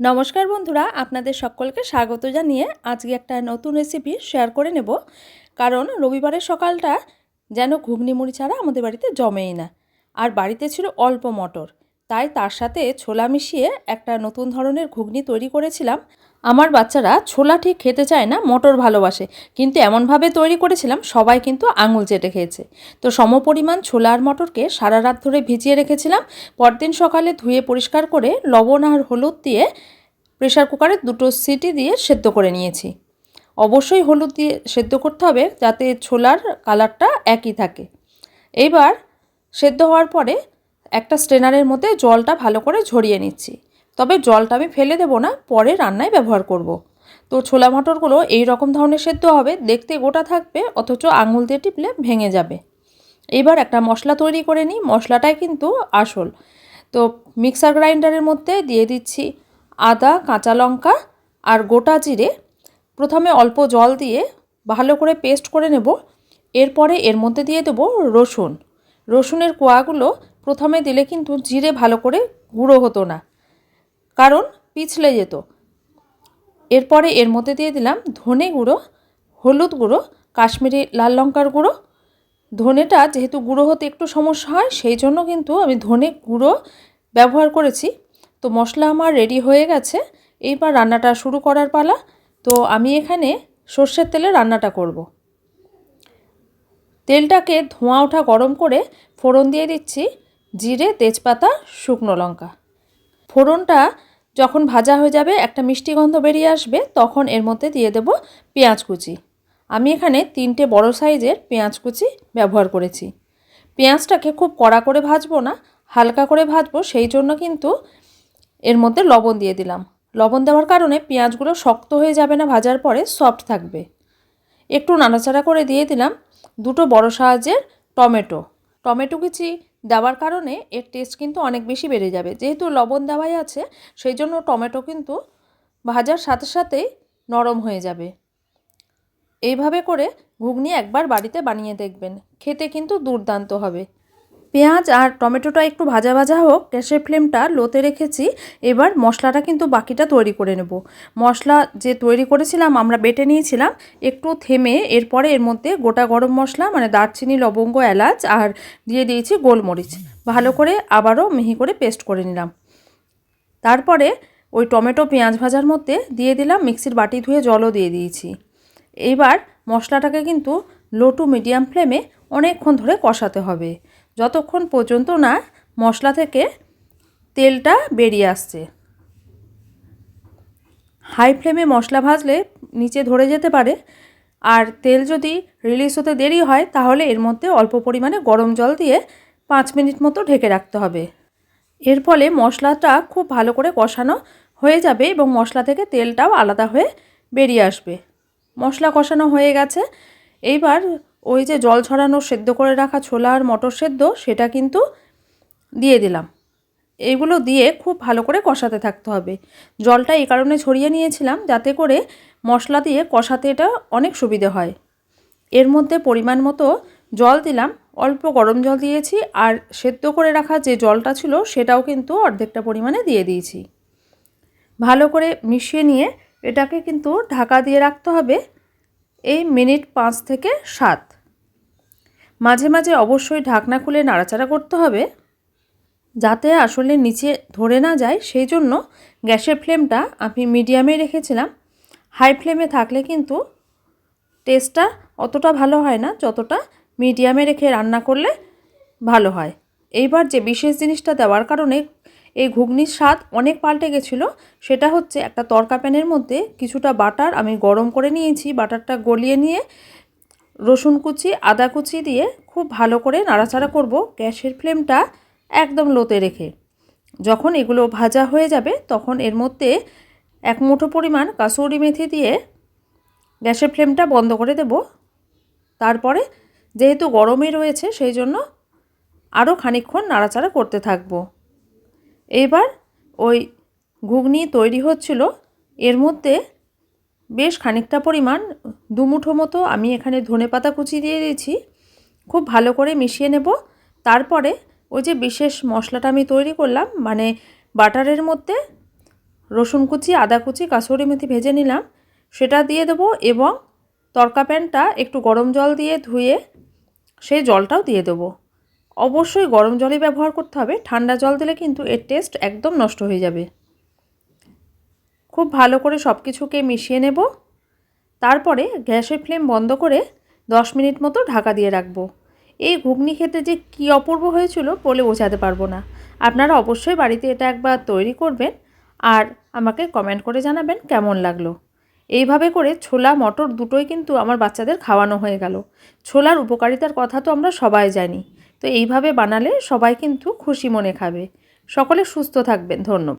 নমস্কার বন্ধুরা, আপনাদের সকলকে স্বাগত জানিয়ে আজকে একটা নতুন রেসিপি শেয়ার করে নেব। কারণ রবিবারের সকালটা যেন ঘুগনি মুড়ি ছাড়া আমাদের বাড়িতে জমেই না। আর বাড়িতে ছিল অল্প মটর, তাই তার সাথে ছোলা মিশিয়ে একটা নতুন ধরনের ঘুগনি তৈরি করেছিলাম। আমার বাচ্চারা ছোলা ঠিক খেতে চায় না, মটর ভালোবাসে। কিন্তু এমনভাবে তৈরি করেছিলাম, সবাই কিন্তু আঙুল চেটে খেয়েছে। তো সমপরিমাণ ছোলা আর মটরকে সারা রাত ধরে ভিজিয়ে রেখেছিলাম। পরদিন সকালে ধুয়ে পরিষ্কার করে লবণ আর হলুদ দিয়ে প্রেশার কুকারে দুটো সিটি দিয়ে সেদ্ধ করে নিয়েছি। অবশ্যই হলুদ দিয়ে সেদ্ধ করতে হবে, যাতে ছোলার কালারটা একই থাকে। এইবার সেদ্ধ হওয়ার পরে একটা স্ট্রেনারের মধ্যে জলটা ভালো করে ঝরিয়ে নিচ্ছি। তবে জলটা আমি ফেলে দেবো না, পরে রান্নায় ব্যবহার করব। তো ছোলা মটরগুলো এই রকম ধরনের সেদ্ধ হবে, দেখতে গোটা থাকবে, অথচ আঙুল দিয়ে টিপলে ভেঙে যাবে। এইবার একটা মশলা তৈরি করে নিই, মশলাটাই কিন্তু আসল। তো মিক্সার গ্রাইন্ডারের মধ্যে দিয়ে দিচ্ছি আদা, কাঁচা লঙ্কা আর গোটা জিরে। প্রথমে অল্প জল দিয়ে ভালো করে পেস্ট করে নেব। এরপরে এর মধ্যে দিয়ে দেবো রসুন। রসুনের কোয়াগুলো প্রথমে দিলে কিন্তু জিরে ভালো করে গুঁড়ো হতো না। কারণ পিছলে যেত। এরপরে এর মধ্যে দিয়ে দিলাম ধনে গুঁড়ো, হলুদ গুঁড়ো, কাশ্মীরি লাল লঙ্কার গুঁড়ো। ধনেটা যেহেতু গুঁড়ো হতে একটু সমস্যা হয়, সেই জন্য কিন্তু আমি ধনে গুঁড়ো ব্যবহার করেছি। তো মশলা আমার রেডি হয়ে গেছে। এইবার রান্নাটা শুরু করার পালা। তো আমি এখানে সর্ষের তেলে রান্নাটা করব। তেলটাকে ধোঁয়া ওঠা গরম করে ফোড়ন দিয়ে দিচ্ছি। জিরে, তেজপাতা, শুকনো লঙ্কা। ফোড়নটা যখন ভাজা হয়ে যাবে, একটা মিষ্টি গন্ধ বেরিয়ে আসবে, তখন এর মধ্যে দিয়ে দেব পেঁয়াজ কুচি। আমি এখানে তিনটে বড় সাইজের পেঁয়াজ কুচি ব্যবহার করেছি। পেঁয়াজটাকে খুব কড়া করে ভাজবো না, হালকা করে ভাজবো, সেই জন্য কিন্তু এর মধ্যে লবণ দিয়ে দিলাম। লবণ দেওয়ার কারণে পেঁয়াজগুলো শক্ত হয়ে যাবে না, ভাজার পরে সফট থাকবে। একটু নাড়াচাড়া করে দিয়ে দিলাম দুটো বড় সাহায্যের টমেটো। টমেটো কুচি দেওয়ার কারণে এর টেস্ট কিন্তু অনেক বেশি বেড়ে যাবে। যেহেতু লবণ দেওয়াই আছে, সেই জন্য টমেটো কিন্তু ভাজার সাথে সাথেই নরম হয়ে যাবে। এইভাবে করে ঘুগনি একবার বাড়িতে বানিয়ে দেখবেন। খেতে কিন্তু দুর্দান্ত হবে। পেঁয়াজ আর টমেটোটা একটু ভাজা ভাজা হোক, গ্যাসের ফ্লেমটা লোতে রেখেছি। এবার মশলাটা কিন্তু বাকিটা তৈরি করে নেব। মশলা যে তৈরি করেছিলাম, আমরা বেটে নিয়েছিলাম। একটু থেমে এরপরে এর মধ্যে গোটা গরম মশলা মানে দারচিনি, লবঙ্গ, এলাচ আর দিয়ে দিয়েছি গোলমরিচ। ভালো করে আবারও মিহি করে পেস্ট করে নিলাম। তারপরে ওই টমেটো পেঁয়াজ ভাজার মধ্যে দিয়ে দিলাম, মিক্সির বাটি ধুয়ে জলও দিয়ে দিয়েছি। এইবার মশলাটাকে কিন্তু লো টু মিডিয়াম ফ্লেমে অনেকক্ষণ ধরে কষাতে হবে। যতক্ষণ পর্যন্ত না মশলা থেকে তেলটা বেরিয়ে আসছে। হাই ফ্লেমে মশলা ভাজলে নিচে ধরে যেতে পারে। আর তেল যদি রিলিজ হতে দেরি হয়, তাহলে এর মধ্যে অল্প পরিমাণে গরম জল দিয়ে পাঁচ মিনিট মতো ঢেকে রাখতে হবে। এর ফলে মশলাটা খুব ভালো করে কষানো হয়ে যাবে এবং মশলা থেকে তেলটাও আলাদা হয়ে বেরিয়ে আসবে। মশলা কষানো হয়ে গেছে। এইবার ওই যে জল ছড়ানো, সেদ্ধ করে রাখা ছোলা আর মটর সেদ্ধ, সেটা কিন্তু দিয়ে দিলাম। এইগুলো দিয়ে খুব ভালো করে কষাতে থাকতে হবে। জলটা এই কারণে ছড়িয়ে নিয়েছিলাম যাতে করে মশলা দিয়ে কষাতে এটা অনেক সুবিধে হয়। এর মধ্যে পরিমাণ মতো জল দিলাম, অল্প গরম জল দিয়েছি আর সেদ্ধ করে রাখা যে জলটা ছিল সেটাও কিন্তু অর্ধেকটা পরিমাণে দিয়ে দিয়েছি। ভালো করে মিশিয়ে নিয়ে এটাকে কিন্তু ঢাকা দিয়ে রাখতে হবে, এই মিনিট পাঁচ থেকে সাত। মাঝে মাঝে অবশ্যই ঢাকনা খুলে নাড়াচাড়া করতে হবে যাতে আসলে নিচে ধরে না যায়। সেই জন্য গ্যাসের ফ্লেমটা আমি মিডিয়ামে রেখেছিলাম। হাই ফ্লেমে থাকলে কিন্তু টেস্টটা অতটা ভালো হয় না, যতটা মিডিয়ামে রেখে রান্না করলে ভালো হয়। এইবার যে বিশেষ জিনিসটা দেওয়ার কারণে এই ঘুগনির স্বাদ অনেক পাল্টে গেছিল, সেটা হচ্ছে একটা তরকা প্যানের মধ্যে কিছুটা বাটার আমি গরম করে নিয়েছি, বাটারটা গলিয়ে নিয়ে রসুন কুচি, আদা কুচি দিয়ে খুব ভালো করে নাড়াচাড়া করব। গ্যাসের ফ্লেমটা একদম লোতে রেখে। যখন এগুলো ভাজা হয়ে যাবে, তখন এর মধ্যে এক মুঠো পরিমাণ কাসুরি মেথি দিয়ে গ্যাসের ফ্লেমটা বন্ধ করে দেব। তারপরে যেহেতু গরমই রয়েছে, সেই জন্য আরও খানিক্ষণ নাড়াচাড়া করতে থাকব। এবার ওই ঘুগনি তৈরি হচ্ছিল, এর মধ্যে বেশ খানিকটা পরিমাণ দুমুঠো মতো আমি এখানে ধনে পাতা কুচি দিয়ে দিয়েছি। খুব ভালো করে মিশিয়ে নেব। তারপরে ওই যে বিশেষ মশলাটা আমি তৈরি করলাম মানে বাটারের মধ্যে রসুন কুচি, আদা কুচি, কাসুরি মেথি ভেজে নিলাম। সেটা দিয়ে দেবো এবং তরকা প্যানটা একটু গরম জল দিয়ে ধুয়ে সেই জলটাও দিয়ে দেবো। অবশ্যই গরম জলই ব্যবহার করতে হবে, ঠান্ডা জল দিলে কিন্তু এর টেস্ট একদম নষ্ট হয়ে যাবে। খুব ভালো করে সব কিছুকে মিশিয়ে নেব। তারপরে গ্যাসের ফ্লেম বন্ধ করে দশ মিনিট মতো ঢাকা দিয়ে রাখব। এই ঘুগনি খেতে যে কী অপূর্ব হয়েছিল বলে বোঝাতে পারব না। আপনারা অবশ্যই বাড়িতে এটা একবার তৈরি করবেন আর আমাকে কমেন্ট করে জানাবেন কেমন লাগল। এইভাবে করে ছোলা, মটর দুটোই কিন্তু আমার বাচ্চাদের খাওয়ানো হয়ে গেল। ছোলার উপকারিতার কথা তো আমরা সবাই জানি। তো এইভাবে বানালে সবাই কিন্তু খুশি মনে খাবে। সকলে সুস্থ থাকবেন। ধন্যবাদ।